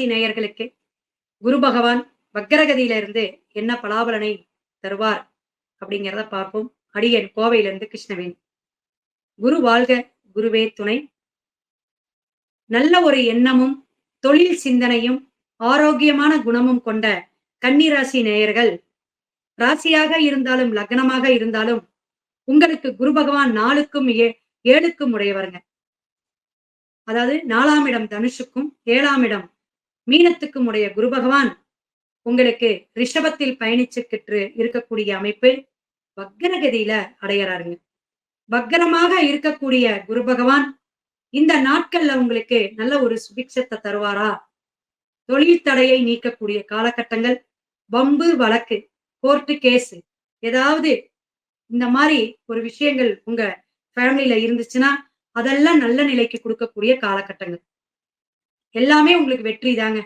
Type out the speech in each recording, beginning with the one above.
ராசி நேயர்களுக்கு குரு பகவான் வக்கரகதியில இருந்து என்ன பலாபலனை தருவார் அப்படிங்கிறத பார்ப்போம். அடியன் கோவையிலிருந்து கிருஷ்ணவேணி. குரு வாழ்க குருவே துணை. நல்ல ஒரு எண்ணமும் தொழில் சிந்தனையும் ஆரோக்கியமான குணமும் கொண்ட கன்னிராசி நேயர்கள் ராசியாக இருந்தாலும் லக்னமாக இருந்தாலும் உங்களுக்கு குரு பகவான் நாளுக்கும் ஏழுக்கும் உடையவருங்க. அதாவது நாலாம் இடம் தனுஷுக்கும் ஏழாம் இடம் மீனத்துக்கும் உடைய குரு பகவான் உங்களுக்கு ரிஷபத்தில் பயணிச்சுக்கிட்டு இருக்கக்கூடிய அமைப்பு வக்கரகதியில அடையறாருங்க. வக்கரமாக இருக்கக்கூடிய குரு பகவான் இந்த நாட்கள்ல உங்களுக்கு நல்ல ஒரு சுபிக்ஷத்தை தருவாரா? தொழில் தடையை நீக்கக்கூடிய காலகட்டங்கள் வம்பு வழக்கு கோர்ட்டு கேஸ் ஏதாவது இந்த மாதிரி ஒரு விஷயங்கள் உங்க ஃபேமிலியில இருந்துச்சுன்னா அதெல்லாம் நல்ல நிலைக்கு கொடுக்கக்கூடிய காலகட்டங்கள். எல்லாமே உங்களுக்கு வெற்றி தாங்க.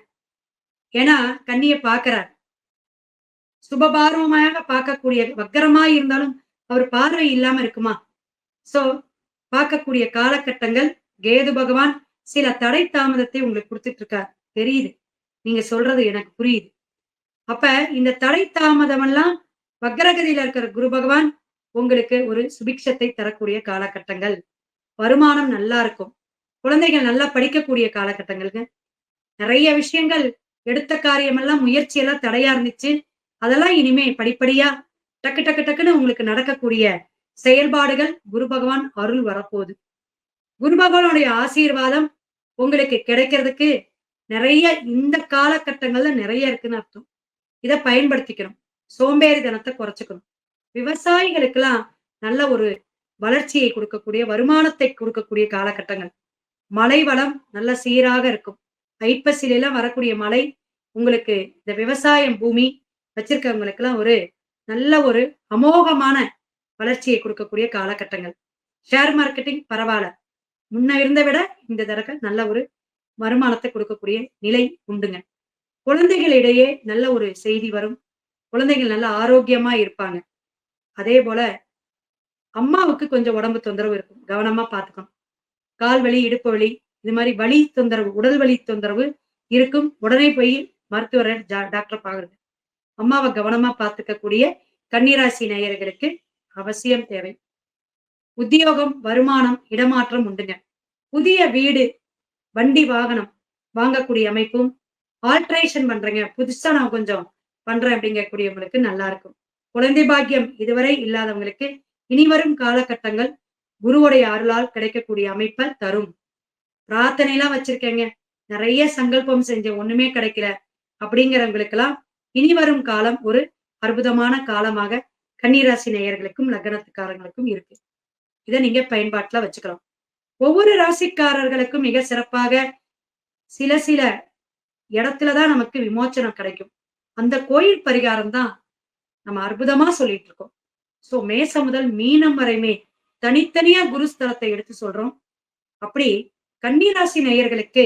ஏன்னா கண்ணிய பாக்குறார் சுபபார்வமாக பார்க்கக்கூடிய வக்கரமா இருந்தாலும் அவர் பார்வை இல்லாம இருக்குமா? சோ பார்க்கக்கூடிய காலகட்டங்கள் கேது பகவான் சில தடை தாமதத்தை உங்களுக்கு கொடுத்துட்டு இருக்கார் தெரியுது. நீங்க சொல்றது எனக்கு புரியுது. அப்ப இந்த தடை தாமதம் எல்லாம் வக்கரகதியில இருக்கிற குரு பகவான் உங்களுக்கு ஒரு சுபிக்ஷத்தை தரக்கூடிய காலகட்டங்கள். வருமானம் நல்லா இருக்கும். குழந்தைகள் நல்லா படிக்கக்கூடிய காலகட்டங்களுக்கு நிறைய விஷயங்கள் எடுத்த காரியமெல்லாம் முயற்சியெல்லாம் முயற்சி எல்லாம் தடையா இருந்துச்சு. அதெல்லாம் இனிமே படிப்படியா டக்கு டக்கு டக்குன்னு உங்களுக்கு நடக்கக்கூடிய செயல்பாடுகள் குரு பகவான் அருள் வரப்போகுது. குரு பகவானுடைய ஆசீர்வாதம் உங்களுக்கு கிடைக்கிறதுக்கு நிறைய இந்த காலகட்டங்கள்ல நிறைய இருக்குன்னு அர்த்தம். இதை பயன்படுத்திக்கணும். சோம்பேறி தனத்தை குறைச்சிக்கணும். விவசாயிகளுக்கெல்லாம் நல்ல ஒரு வளர்ச்சியை கொடுக்கக்கூடிய வருமானத்தை கொடுக்கக்கூடிய காலகட்டங்கள். மழை வளம் நல்ல சீராக இருக்கும். ஐப்பசிலாம் வரக்கூடிய மழை உங்களுக்கு இந்த விவசாயம் பூமி வச்சிருக்கவங்களுக்கு எல்லாம் ஒரு நல்ல ஒரு அமோகமான வளர்ச்சியை கொடுக்கக்கூடிய காலகட்டங்கள். ஷேர் மார்க்கெட்டிங் பரவாயில்ல. முன்ன இருந்த விட இந்த தடவை நல்ல ஒரு வருமானத்தை கொடுக்கக்கூடிய நிலை உண்டுங்க. குழந்தைகளிடையே நல்ல ஒரு செய்தி வரும். குழந்தைகள் நல்ல ஆரோக்கியமா இருப்பாங்க. அதே போல அம்மாவுக்கு கொஞ்சம் உடம்பு தொந்தரவு இருக்கும். கவனமா பார்த்துக்கணும். கால் வலி இடுப்பு வலி இது மாதிரி வலி தொந்தரவு உடல் வலி தொந்தரவு இருக்கும். உடனே போய் மருத்துவரை டாக்டர் பாக்குறது அம்மாவை கவனமா பார்த்துக்கக்கூடிய கன்னிராசி நேயர்களுக்கு அவசியம் தேவை. உத்தியோகம் வருமானம் இடமாற்றம் உண்டுங்க. புதிய வீடு வண்டி வாகனம் வாங்கக்கூடிய அமைப்பும் ஆல்ட்ரேஷன் பண்றேங்க. புதுசா நான் கொஞ்சம் பண்றேன் அப்படிங்கக்கூடியவங்களுக்கு நல்லா இருக்கும். குழந்தை பாக்கியம் இதுவரை இல்லாதவங்களுக்கு இனி வரும் காலகட்டங்கள் குருவுடைய அருளால் கிடைக்கக்கூடிய அமைப்பை தரும். பிரார்த்தனை எல்லாம் வச்சிருக்கேங்க. நிறைய சங்கல்பம் செஞ்ச ஒண்ணுமே கிடைக்கல அப்படிங்கிறவங்களுக்கு எல்லாம் இனி வரும் காலம் ஒரு அற்புதமான காலமாக கன்னிராசி நேயர்களுக்கும் லக்னத்துக்காரங்களுக்கும் இருக்கு. இதை நீங்க பயன்பாட்டுல வச்சுக்கலாம். ஒவ்வொரு ராசிக்காரர்களுக்கும் மிக சிறப்பாக சில சில இடத்துலதான் நமக்கு விமோச்சனம் கிடைக்கும். அந்த கோயில் பரிகாரம் தான் நம்ம அற்புதமா சொல்லிட்டு இருக்கோம். சோ மேச முதல் மீனம் வரைமே தனித்தனியா குருஸ்தலத்தை எடுத்து சொல்றோம். அப்படி கன்னிராசி நேயர்களுக்கு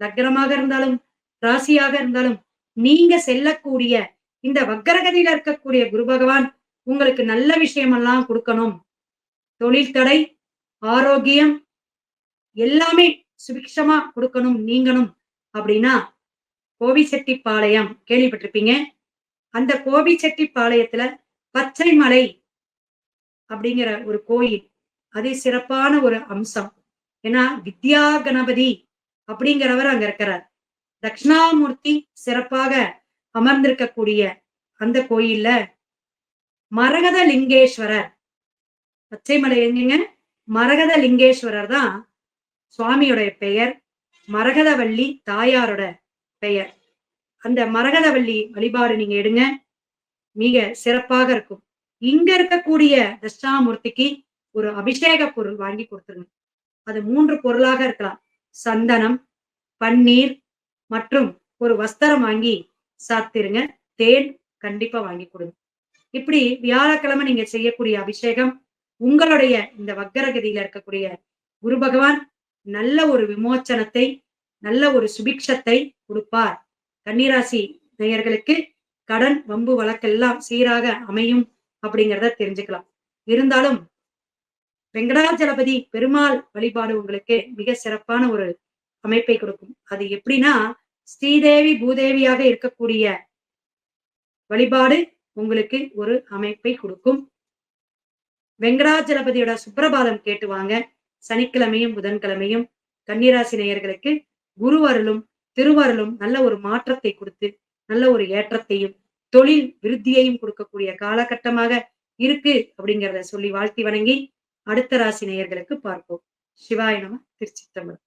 லக்னமாக இருந்தாலும் ராசியாக இருந்தாலும் நீங்க செல்லக்கூடிய இந்த வக்கரகதியில இருக்கக்கூடிய குரு பகவான் உங்களுக்கு நல்ல விஷயமெல்லாம் கொடுக்கணும். தொழில் தடை ஆரோக்கியம் எல்லாமே சுபிக்ஷமா கொடுக்கணும் நீங்கணும் அப்படின்னா கோபிச்செட்டிப்பாளையம் கேள்விப்பட்டிருப்பீங்க. அந்த கோபிச்செட்டிப்பாளையத்துல பச்சை மலை அப்படிங்கிற ஒரு கோயில் அது சிறப்பான ஒரு அம்சம். ஏன்னா வித்யா கணபதி அப்படிங்கிறவர் அங்க இருக்கிறார். தட்சிணாமூர்த்தி சிறப்பாக அமர்ந்திருக்கக்கூடிய அந்த கோயில்ல மரகத லிங்கேஸ்வரர் பச்சைமலை எங்கங்க? மரகத லிங்கேஸ்வரர் தான் சுவாமியோட பெயர் மரகதவள்ளி தாயாரோட பெயர். அந்த மரகதவள்ளி வழிபாடு நீங்க எடுங்க மிக சிறப்பாக இருக்கும். இங்க இருக்கக்கூடிய தட்சிணாமூர்த்திக்கு ஒரு அபிஷேக பொருள் வாங்கி கொடுத்துருங்க. அது மூன்று பொருளாக இருக்கலாம். சந்தனம் பன்னீர் மற்றும் ஒரு வஸ்திரம் வாங்கி சாத்திருங்க. தேன் கண்டிப்பா வாங்கி கொடுங்க. இப்படி வியாழக்கிழமை நீங்க செய்யக்கூடிய அபிஷேகம் உங்களுடைய இந்த வக்கரகதியில இருக்கக்கூடிய குரு பகவான் நல்ல ஒரு விமோச்சனத்தை நல்ல ஒரு சுபிக்ஷத்தை கொடுப்பார். கன்னிராசி நேயர்களுக்கு கடன் வம்பு வழக்கெல்லாம் சீராக அமையும். அப்படிங்கிறத தெரிஞ்சுக்கலாம். இருந்தாலும் வெங்கடாஜலபதி பெருமாள் வழிபாடு உங்களுக்கு மிக சிறப்பான ஒரு அமைப்பை கொடுக்கும். அது எப்படின்னா ஸ்ரீதேவி பூதேவியாக இருக்கக்கூடிய வழிபாடு உங்களுக்கு ஒரு அமைப்பை கொடுக்கும். வெங்கடாஜலபதியோட சுப்பிரபாதம் கேட்டு வாங்க. சனிக்கிழமையும் புதன்கிழமையும் கன்னிராசி நேயர்களுக்கு குருவருளும் திருவருளும் நல்ல ஒரு மாற்றத்தை கொடுத்து நல்ல ஒரு ஏற்றத்தையும் தொழில் விருத்தியையும் கொடுக்கக்கூடிய காலகட்டமாக இருக்கு அப்படிங்கிறத சொல்லி வாழ்த்தி வணங்கி அடுத்த ராசி நேயர்களுக்கு பார்ப்போம். சிவாய நம தமிழ்